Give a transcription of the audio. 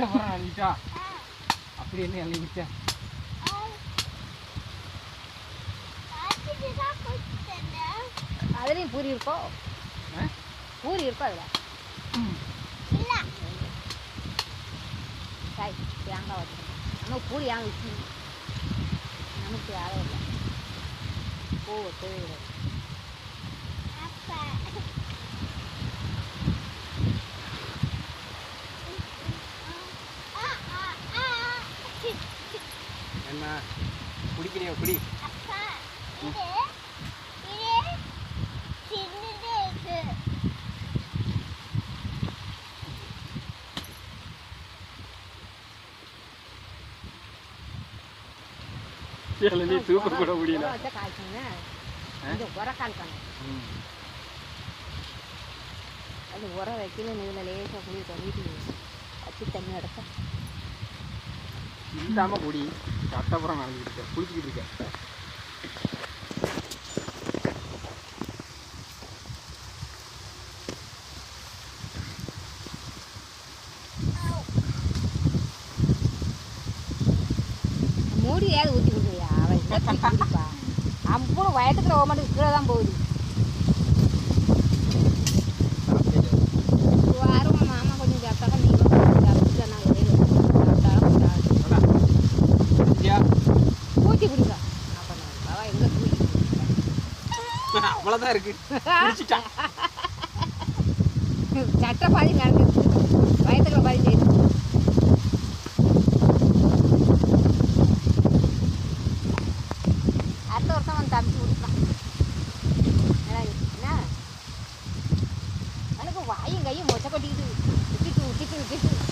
பூரா அழிட்டா அப்படி என்ன விட்ட? அதுலேயும் பூரி இருக்கோ? பூரி இருக்கோ அதில்? சாய் தேங்காய் வச்சுருக்கோம் நம்ம பூரி ஏன் விற்கணும் நமக்கு யாரும் இல்லை பூ தேவை என்ன? குடிக்கிறியா குடி? இளநீ தூக்க கூட முடியல. அது உரம் வைக்கல இதில் லேசாக புளி பண்ணிட்டு வச்சு தண்ணி அடைச்சா. இல்லாமல் கூடி சட்டை நடந்துக்கிட்டு இருக்க. குளிச்சுக்கிட்டு இருக்க. மூடி ஏதாவது ஊற்றி கொடுக்குறியா? அவன் அவன் கூட வயத்துக்கிற அம்பூடும் கீழே தான் போகுது. அவ்வளோதான் இருக்கு. குடிச்சிட்டான் பாதி நடந்துச்சு. வயதுக்குள்ள பாதி செய்யுது அடுத்த வருஷம் அவன் தப்பிச்சு கொடுத்தான் என்ன? எனக்கு வாயும் கையும் மொச்சை கொட்டிக்கிட்டு விட்டுட்டு விட்டுட்டு